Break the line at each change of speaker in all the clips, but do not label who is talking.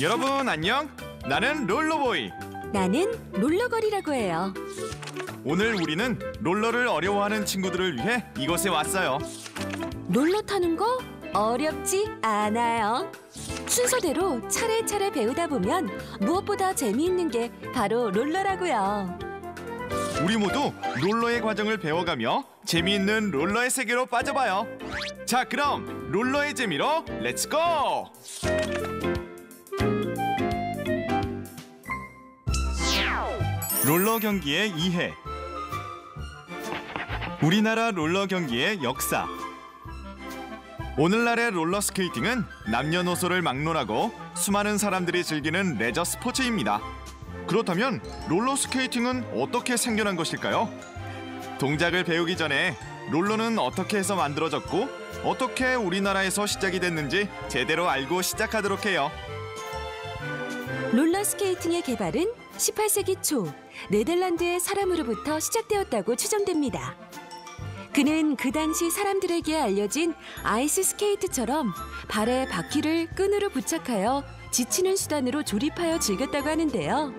여러분 안녕. 나는 롤러보이.
나는 롤러걸이라고 해요.
오늘 우리는 롤러를 어려워하는 친구들을 위해 이곳에 왔어요.
롤러 타는 거 어렵지 않아요. 순서대로 차례차례 배우다 보면 무엇보다 재미있는 게 바로 롤러라고요.
우리 모두 롤러의 과정을 배워가며 재미있는 롤러의 세계로 빠져봐요. 자, 그럼 롤러의 재미로 렛츠 고! 롤러 경기의 이해 우리나라 롤러 경기의 역사 오늘날의 롤러 스케이팅은 남녀노소를 막론하고 수많은 사람들이 즐기는 레저 스포츠입니다. 그렇다면 롤러 스케이팅은 어떻게 생겨난 것일까요? 동작을 배우기 전에 롤러는 어떻게 해서 만들어졌고 어떻게 우리나라에서 시작이 됐는지 제대로 알고 시작하도록 해요.
롤러 스케이팅의 개발은 18세기 초 네덜란드의 사람으로부터 시작되었다고 추정됩니다. 그는 그 당시 사람들에게 알려진 아이스 스케이트처럼 발에 바퀴를 끈으로 부착하여 지치는 수단으로 조립하여 즐겼다고 하는데요.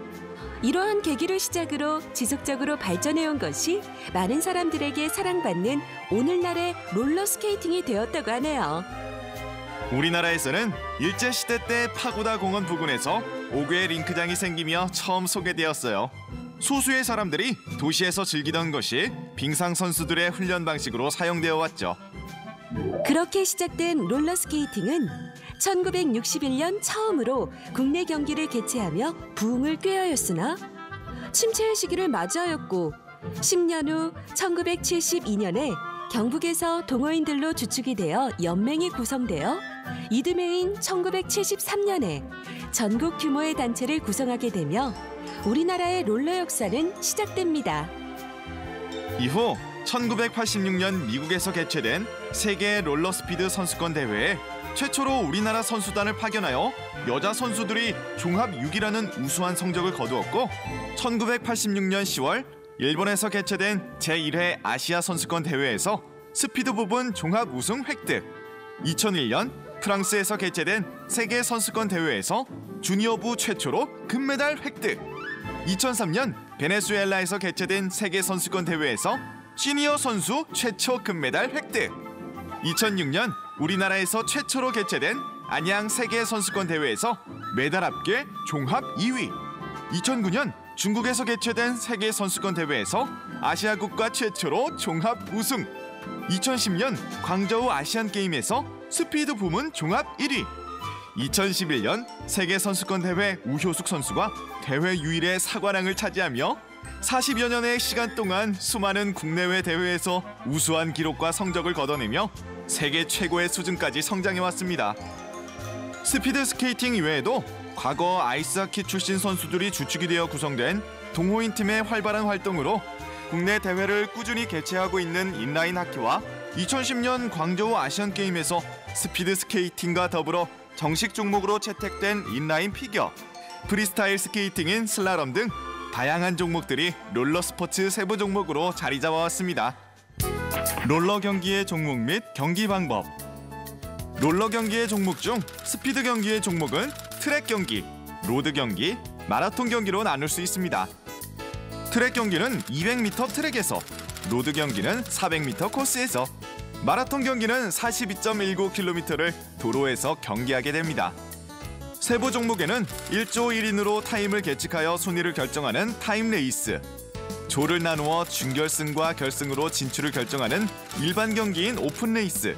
이러한 계기를 시작으로 지속적으로 발전해온 것이 많은 사람들에게 사랑받는 오늘날의 롤러 스케이팅이 되었다고 하네요.
우리나라에서는 일제 시대 때 파고다 공원 부근에서 5개의 링크장이 생기며 처음 소개되었어요. 소수의 사람들이 도시에서 즐기던 것이 빙상 선수들의 훈련 방식으로 사용되어 왔죠.
그렇게 시작된 롤러 스케이팅은 1961년 처음으로 국내 경기를 개최하며 부흥을 꾀하였으나 침체의 시기를 맞이하였고 10년 후 1972년에 경북에서 동호인들로 주축이 되어 연맹이 구성되어 이듬해인 1973년에 전국 규모의 단체를 구성하게 되며 우리나라의 롤러 역사는 시작됩니다.
이후 1986년 미국에서 개최된 세계 롤러스피드 선수권 대회에 최초로 우리나라 선수단을 파견하여 여자 선수들이 종합 6위라는 우수한 성적을 거두었고 1986년 10월 일본에서 개최된 제1회 아시아 선수권 대회에서 스피드 부분 종합 우승 획득 2001년 프랑스에서 개최된 세계 선수권 대회에서 주니어부 최초로 금메달 획득. 2003년 베네수엘라에서 개최된 세계 선수권 대회에서 시니어 선수 최초 금메달 획득. 2006년 우리나라에서 최초로 개최된 안양 세계 선수권 대회에서 메달 합계 종합 2위. 2009년 중국에서 개최된 세계 선수권 대회에서 아시아 국가 최초로 종합 우승. 2010년 광저우 아시안 게임에서 스피드 부문 종합 1위 2011년 세계 선수권 대회 우효숙 선수가 대회 유일의 사관왕을 차지하며 40여 년의 시간 동안 수많은 국내외 대회에서 우수한 기록과 성적을 거둬내며 세계 최고의 수준까지 성장해 왔습니다. 스피드 스케이팅 이외에도 과거 아이스하키 출신 선수들이 주축이 되어 구성된 동호인 팀의 활발한 활동으로 국내 대회를 꾸준히 개최하고 있는 인라인 하키와 2010년 광저우 아시안 게임에서 스피드 스케이팅과 더불어 정식 종목으로 채택된 인라인 피겨, 프리스타일 스케이팅인 슬라럼 등 다양한 종목들이 롤러 스포츠 세부 종목으로 자리 잡아왔습니다. 롤러 경기의 종목 및 경기 방법 롤러 경기의 종목 중 스피드 경기의 종목은 트랙 경기, 로드 경기, 마라톤 경기로 나눌 수 있습니다. 트랙 경기는 200m 트랙에서, 로드 경기는 400m 코스에서, 마라톤 경기는 42.19km를 도로에서 경기하게 됩니다. 세부 종목에는 1조 1인으로 타임을 계측하여 순위를 결정하는 타임 레이스, 조를 나누어 준결승과 결승으로 진출을 결정하는 일반 경기인 오픈 레이스,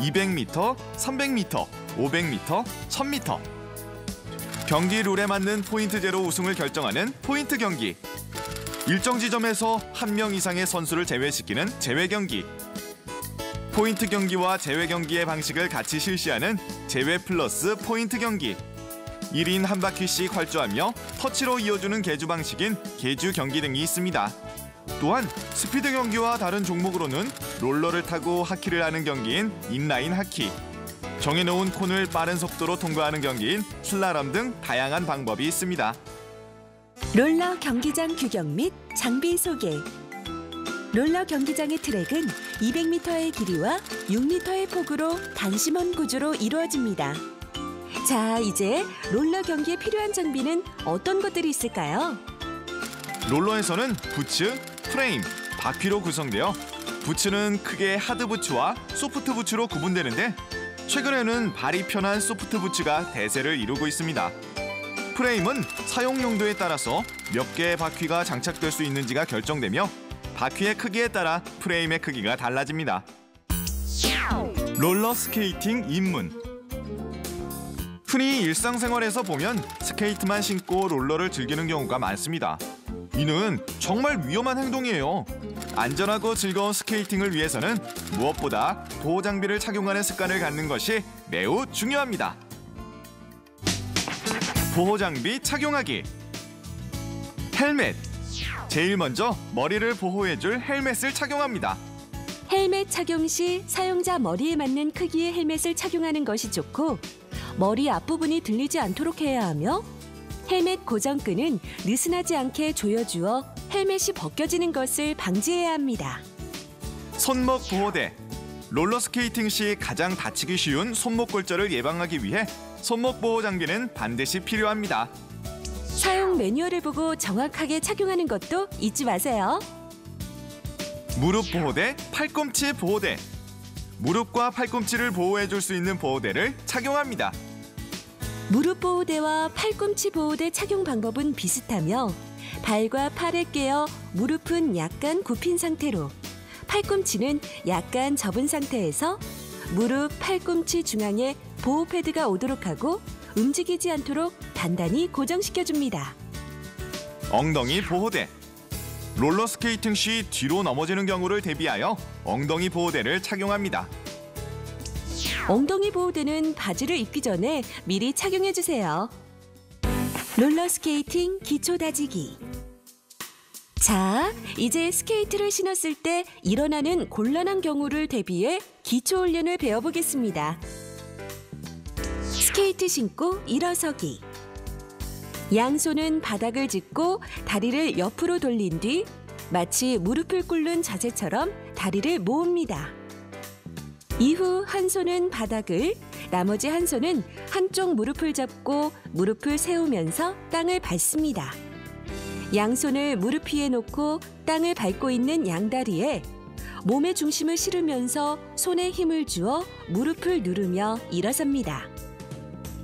200m, 300m, 500m, 1000m. 경기 룰에 맞는 포인트 제로 우승을 결정하는 포인트 경기. 일정 지점에서 한 명 이상의 선수를 제외시키는 제외 경기. 포인트 경기와 제외 경기의 방식을 같이 실시하는 제외 플러스 포인트 경기. 1인 한 바퀴씩 활주하며 터치로 이어주는 개주 방식인 개주 경기 등이 있습니다. 또한 스피드 경기와 다른 종목으로는 롤러를 타고 하키를 하는 경기인 인라인 하키, 정해놓은 콘을 빠른 속도로 통과하는 경기인 슬라럼 등 다양한 방법이 있습니다.
롤러 경기장 규격 및 장비 소개. 롤러 경기장의 트랙은 200m의 길이와 6m의 폭으로 단심원 구조로 이루어집니다. 자, 이제 롤러 경기에 필요한 장비는 어떤 것들이 있을까요?
롤러에서는 부츠, 프레임, 바퀴로 구성되어 부츠는 크게 하드 부츠와 소프트 부츠로 구분되는데 최근에는 발이 편한 소프트 부츠가 대세를 이루고 있습니다. 프레임은 사용 용도에 따라서 몇 개의 바퀴가 장착될 수 있는지가 결정되며 바퀴의 크기에 따라 프레임의 크기가 달라집니다. 롤러 스케이팅 입문 흔히 일상생활에서 보면 스케이트만 신고 롤러를 즐기는 경우가 많습니다. 이는 정말 위험한 행동이에요. 안전하고 즐거운 스케이팅을 위해서는 무엇보다 보호 장비를 착용하는 습관을 갖는 것이 매우 중요합니다. 보호 장비 착용하기. 헬멧. 제일 먼저 머리를 보호해줄 헬멧을 착용합니다.
헬멧 착용 시 사용자 머리에 맞는 크기의 헬멧을 착용하는 것이 좋고 머리 앞부분이 들리지 않도록 해야 하며 헬멧 고정끈은 느슨하지 않게 조여주어 헬멧이 벗겨지는 것을 방지해야 합니다.
손목 보호대. 롤러스케이팅 시 가장 다치기 쉬운 손목 골절을 예방하기 위해 손목 보호 장비는 반드시 필요합니다.
매뉴얼을 보고 정확하게 착용하는 것도 잊지 마세요.
무릎 보호대, 팔꿈치 보호대. 무릎과 팔꿈치를 보호해 줄 수 있는 보호대를 착용합니다.
무릎 보호대와 팔꿈치 보호대 착용 방법은 비슷하며 발과 팔을 깨어 무릎은 약간 굽힌 상태로 팔꿈치는 약간 접은 상태에서 무릎, 팔꿈치 중앙에 보호 패드가 오도록 하고 움직이지 않도록 단단히 고정시켜 줍니다.
엉덩이 보호대. 롤러스케이팅 시 뒤로 넘어지는 경우를 대비하여 엉덩이 보호대를 착용합니다.
엉덩이 보호대는 바지를 입기 전에 미리 착용해 주세요. 롤러스케이팅 기초 다지기. 자, 이제 스케이트를 신었을 때 일어나는 곤란한 경우를 대비해 기초 훈련을 배워보겠습니다. 스케이트 신고 일어서기. 양손은 바닥을 짚고 다리를 옆으로 돌린 뒤 마치 무릎을 꿇는 자세처럼 다리를 모읍니다. 이후 한 손은 바닥을, 나머지 한 손은 한쪽 무릎을 잡고 무릎을 세우면서 땅을 밟습니다. 양손을 무릎 위에 놓고 땅을 밟고 있는 양다리에 몸의 중심을 실으면서 손에 힘을 주어 무릎을 누르며 일어섭니다.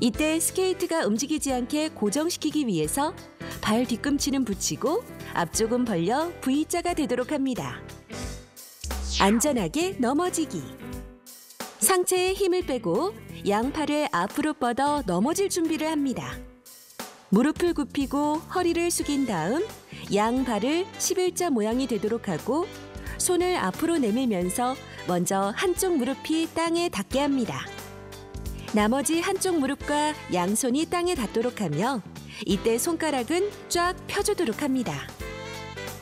이때 스케이트가 움직이지 않게 고정시키기 위해서 발 뒤꿈치는 붙이고 앞쪽은 벌려 V자가 되도록 합니다. 안전하게 넘어지기. 상체에 힘을 빼고 양팔을 앞으로 뻗어 넘어질 준비를 합니다. 무릎을 굽히고 허리를 숙인 다음 양발을 11자 모양이 되도록 하고 손을 앞으로 내밀면서 먼저 한쪽 무릎이 땅에 닿게 합니다. 나머지 한쪽 무릎과 양손이 땅에 닿도록 하며 이때 손가락은 쫙 펴주도록 합니다.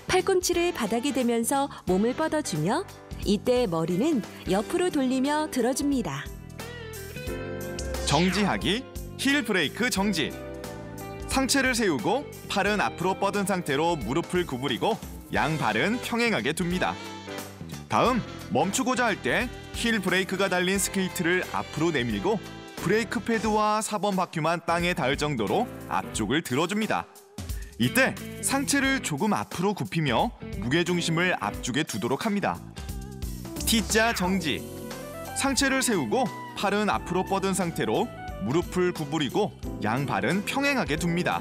팔꿈치를 바닥에 대면서 몸을 뻗어주며 이때 머리는 옆으로 돌리며 들어줍니다.
정지하기, 힐 브레이크 정지. 상체를 세우고 팔은 앞으로 뻗은 상태로 무릎을 구부리고 양발은 평행하게 둡니다. 다음 멈추고자 할 때 힐 브레이크가 달린 스케이트를 앞으로 내밀고 브레이크 패드와 4번 바퀴만 땅에 닿을 정도로 앞쪽을 들어줍니다. 이때 상체를 조금 앞으로 굽히며 무게 중심을 앞쪽에 두도록 합니다. T자 정지. 상체를 세우고 팔은 앞으로 뻗은 상태로 무릎을 구부리고 양발은 평행하게 둡니다.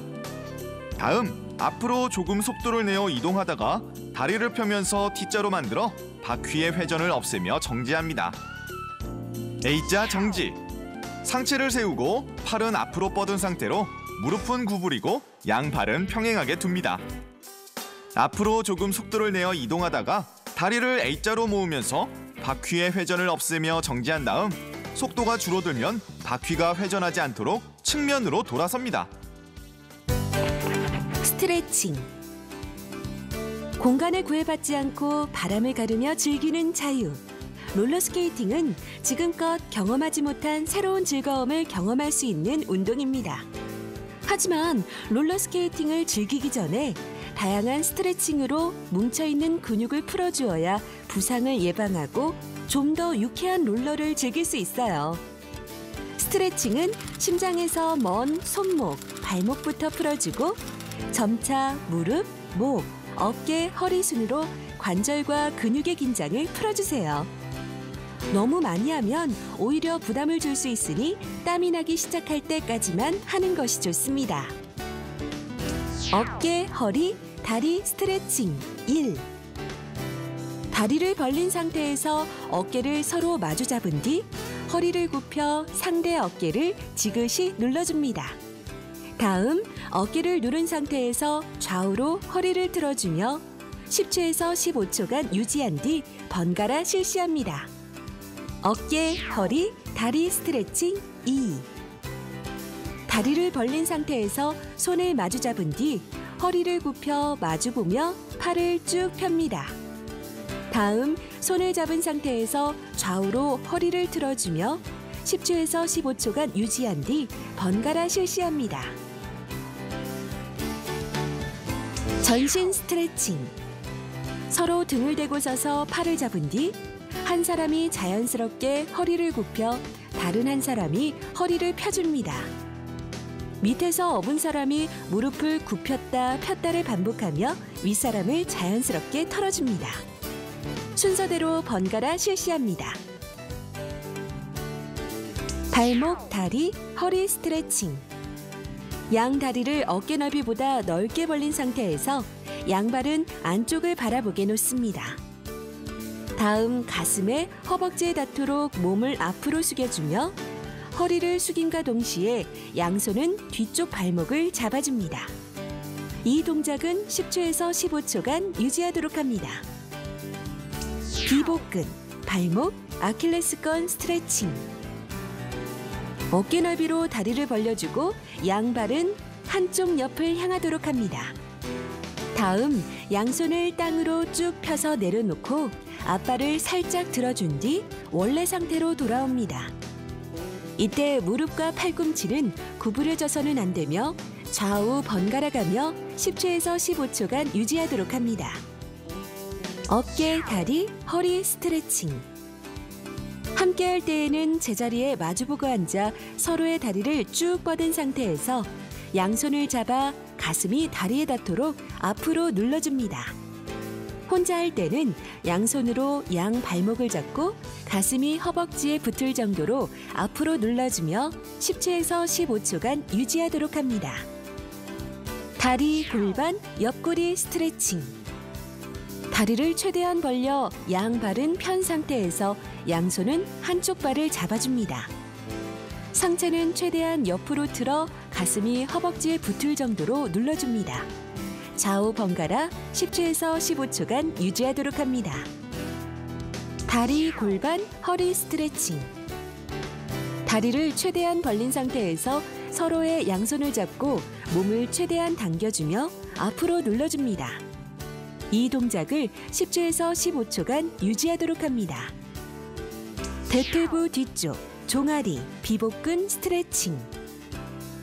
다음 앞으로 조금 속도를 내어 이동하다가 다리를 펴면서 T자로 만들어 바퀴의 회전을 없애며 정지합니다. A자 정지. 상체를 세우고 팔은 앞으로 뻗은 상태로 무릎은 구부리고 양발은 평행하게 둡니다. 앞으로 조금 속도를 내어 이동하다가 다리를 A자로 모으면서 바퀴의 회전을 없애며 정지한 다음 속도가 줄어들면 바퀴가 회전하지 않도록 측면으로 돌아섭니다.
스트레칭. 공간을 구애받지 않고 바람을 가르며 즐기는 자유. 롤러스케이팅은 지금껏 경험하지 못한 새로운 즐거움을 경험할 수 있는 운동입니다. 하지만 롤러스케이팅을 즐기기 전에 다양한 스트레칭으로 뭉쳐있는 근육을 풀어주어야 부상을 예방하고 좀 더 유쾌한 롤러를 즐길 수 있어요. 스트레칭은 심장에서 먼 손목, 발목부터 풀어주고 점차 무릎, 목, 어깨, 허리 순으로 관절과 근육의 긴장을 풀어주세요. 너무 많이 하면 오히려 부담을 줄 수 있으니 땀이 나기 시작할 때까지만 하는 것이 좋습니다. 어깨, 허리, 다리 스트레칭 1. 다리를 벌린 상태에서 어깨를 서로 마주 잡은 뒤 허리를 굽혀 상대 어깨를 지그시 눌러줍니다. 다음 어깨를 누른 상태에서 좌우로 허리를 틀어주며 10초에서 15초간 유지한 뒤 번갈아 실시합니다. 어깨, 허리, 다리 스트레칭 2. 다리를 벌린 상태에서 손을 마주 잡은 뒤 허리를 굽혀 마주 보며 팔을 쭉 펴니다. 다음 손을 잡은 상태에서 좌우로 허리를 틀어주며 10초에서 15초간 유지한 뒤 번갈아 실시합니다. 전신 스트레칭. 서로 등을 대고 서서 팔을 잡은 뒤 한 사람이 자연스럽게 허리를 굽혀 다른 한 사람이 허리를 펴줍니다. 밑에서 업은 사람이 무릎을 굽혔다 폈다를 반복하며 윗사람을 자연스럽게 털어줍니다. 순서대로 번갈아 실시합니다. 발목, 다리, 허리 스트레칭. 양 다리를 어깨 넓이보다 넓게 벌린 상태에서 양발은 안쪽을 바라보게 놓습니다. 다음 가슴에 허벅지에 닿도록 몸을 앞으로 숙여주며 허리를 숙임과 동시에 양손은 뒤쪽 발목을 잡아줍니다. 이 동작은 10초에서 15초간 유지하도록 합니다. 비복근, 발목, 아킬레스건 스트레칭. 어깨 넓이로 다리를 벌려주고 양발은 한쪽 옆을 향하도록 합니다. 다음 양손을 땅으로 쭉 펴서 내려놓고 앞발을 살짝 들어준 뒤 원래 상태로 돌아옵니다. 이때 무릎과 팔꿈치는 구부려져서는 안 되며 좌우 번갈아 가며 10초에서 15초간 유지하도록 합니다. 어깨, 다리, 허리 스트레칭. 함께 할 때에는 제자리에 마주보고 앉아 서로의 다리를 쭉 뻗은 상태에서 양손을 잡아 가슴이 다리에 닿도록 앞으로 눌러줍니다. 혼자 할 때는 양손으로 양 발목을 잡고 가슴이 허벅지에 붙을 정도로 앞으로 눌러주며 10초에서 15초간 유지하도록 합니다. 다리, 골반, 옆구리 스트레칭. 다리를 최대한 벌려 양 발은 편 상태에서 양손은 한쪽 발을 잡아줍니다. 상체는 최대한 옆으로 틀어 가슴이 허벅지에 붙을 정도로 눌러줍니다. 좌우 번갈아 10초에서 15초간 유지하도록 합니다. 다리, 골반, 허리 스트레칭. 다리를 최대한 벌린 상태에서 서로의 양손을 잡고 몸을 최대한 당겨주며 앞으로 눌러줍니다. 이 동작을 10초에서 15초간 유지하도록 합니다. 대퇴부 뒤쪽, 종아리, 비복근 스트레칭.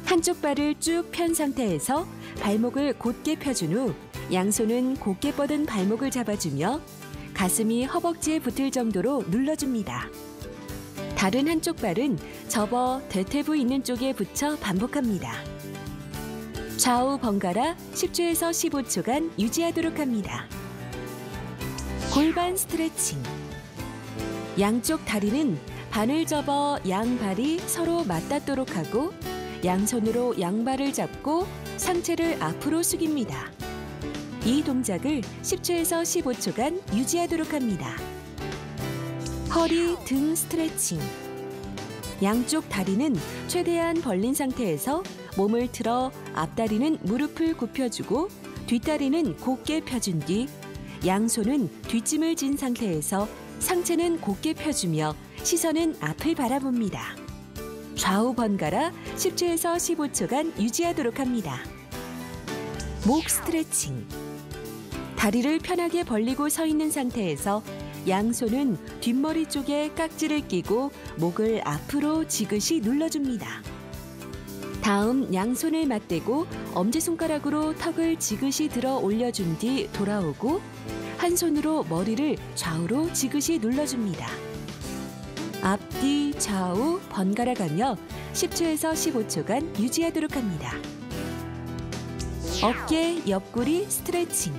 한쪽 발을 쭉 편 상태에서 발목을 곧게 펴준 후 양손은 곧게 뻗은 발목을 잡아주며 가슴이 허벅지에 붙을 정도로 눌러줍니다. 다른 한쪽 발은 접어 대퇴부 있는 쪽에 붙여 반복합니다. 좌우 번갈아 10초에서 15초간 유지하도록 합니다. 골반 스트레칭. 양쪽 다리는 반을 접어 양발이 서로 맞닿도록 하고 양손으로 양발을 잡고 상체를 앞으로 숙입니다. 이 동작을 10초에서 15초간 유지하도록 합니다. 허리, 등 스트레칭. 양쪽 다리는 최대한 벌린 상태에서 몸을 틀어 앞다리는 무릎을 굽혀주고 뒷다리는 곧게 펴준 뒤 양손은 뒷짐을 진 상태에서 상체는 곧게 펴주며 시선은 앞을 바라봅니다. 좌우 번갈아 10초에서 15초간 유지하도록 합니다. 목 스트레칭. 다리를 편하게 벌리고 서 있는 상태에서 양손은 뒷머리 쪽에 깍지를 끼고 목을 앞으로 지그시 눌러줍니다. 다음 양손을 맞대고 엄지손가락으로 턱을 지그시 들어 올려준 뒤 돌아오고 한 손으로 머리를 좌우로 지그시 눌러줍니다. 앞뒤 좌우 번갈아 가며 10초에서 15초간 유지하도록 합니다. 어깨 옆구리 스트레칭.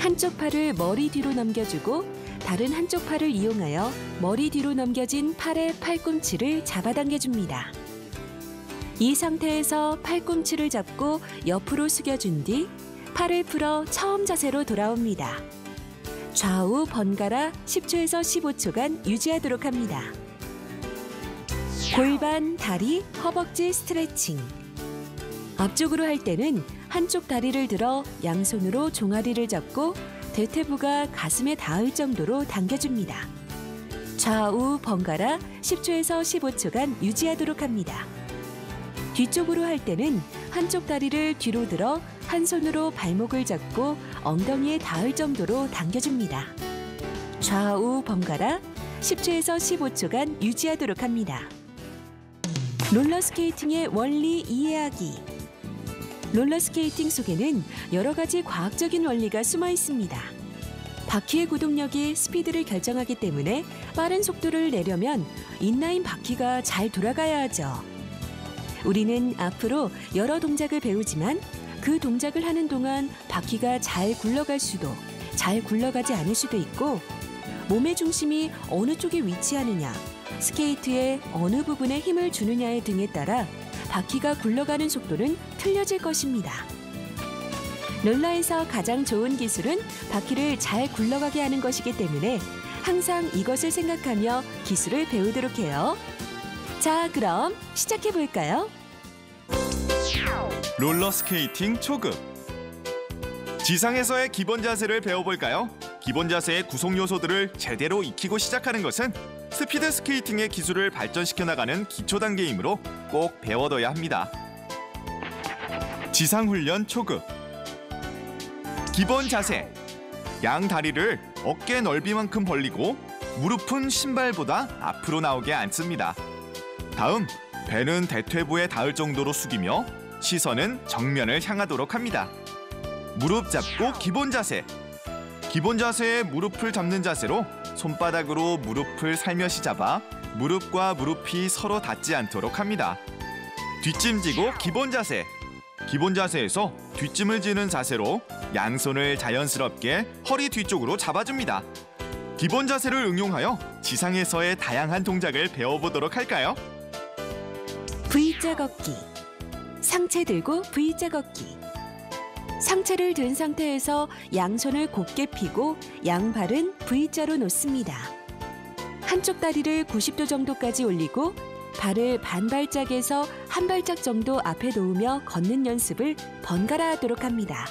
한쪽 팔을 머리 뒤로 넘겨주고 다른 한쪽 팔을 이용하여 머리 뒤로 넘겨진 팔의 팔꿈치를 잡아당겨줍니다. 이 상태에서 팔꿈치를 잡고 옆으로 숙여준 뒤 팔을 풀어 처음 자세로 돌아옵니다. 좌우 번갈아 10초에서 15초간 유지하도록 합니다. 골반, 다리, 허벅지 스트레칭. 앞쪽으로 할 때는 한쪽 다리를 들어 양손으로 종아리를 잡고 대퇴부가 가슴에 닿을 정도로 당겨줍니다. 좌우 번갈아 10초에서 15초간 유지하도록 합니다. 뒤쪽으로 할 때는 한쪽 다리를 뒤로 들어 한 손으로 발목을 잡고 엉덩이에 닿을 정도로 당겨줍니다. 좌우 번갈아 10초에서 15초간 유지하도록 합니다. 롤러스케이팅의 원리 이해하기. 롤러스케이팅 속에는 여러 가지 과학적인 원리가 숨어 있습니다. 바퀴의 구동력이 스피드를 결정하기 때문에 빠른 속도를 내려면 인라인 바퀴가 잘 돌아가야 하죠. 우리는 앞으로 여러 동작을 배우지만 그 동작을 하는 동안 바퀴가 잘 굴러갈 수도 잘 굴러가지 않을 수도 있고 몸의 중심이 어느 쪽에 위치하느냐 스케이트의 어느 부분에 힘을 주느냐의 등에 따라 바퀴가 굴러가는 속도는 틀려질 것입니다. 롤러에서 가장 좋은 기술은 바퀴를 잘 굴러가게 하는 것이기 때문에 항상 이것을 생각하며 기술을 배우도록 해요. 자, 그럼 시작해 볼까요?
롤러스케이팅 초급 지상에서의 기본 자세를 배워볼까요? 기본 자세의 구성 요소들을 제대로 익히고 시작하는 것은 스피드 스케이팅의 기술을 발전시켜 나가는 기초 단계이므로 꼭 배워둬야 합니다. 지상 훈련 초급 기본 자세 양 다리를 어깨 넓이만큼 벌리고 무릎은 신발보다 앞으로 나오게 앉습니다. 다음 배는 대퇴부에 닿을 정도로 숙이며 시선은 정면을 향하도록 합니다. 무릎 잡고 기본 자세. 기본 자세에 무릎을 잡는 자세로 손바닥으로 무릎을 살며시 잡아 무릎과 무릎이 서로 닿지 않도록 합니다. 뒷짐지고 기본 자세. 기본 자세에서 뒷짐을 지는 자세로 양손을 자연스럽게 허리 뒤쪽으로 잡아줍니다. 기본 자세를 응용하여 지상에서의 다양한 동작을 배워보도록 할까요?
V자 걷기. 상체 들고 V자 걷기. 상체를 든 상태에서 양손을 곧게 펴고 양발은 V자로 놓습니다. 한쪽 다리를 90도 정도까지 올리고 발을 반 발짝에서 한 발짝 정도 앞에 놓으며 걷는 연습을 번갈아 하도록 합니다.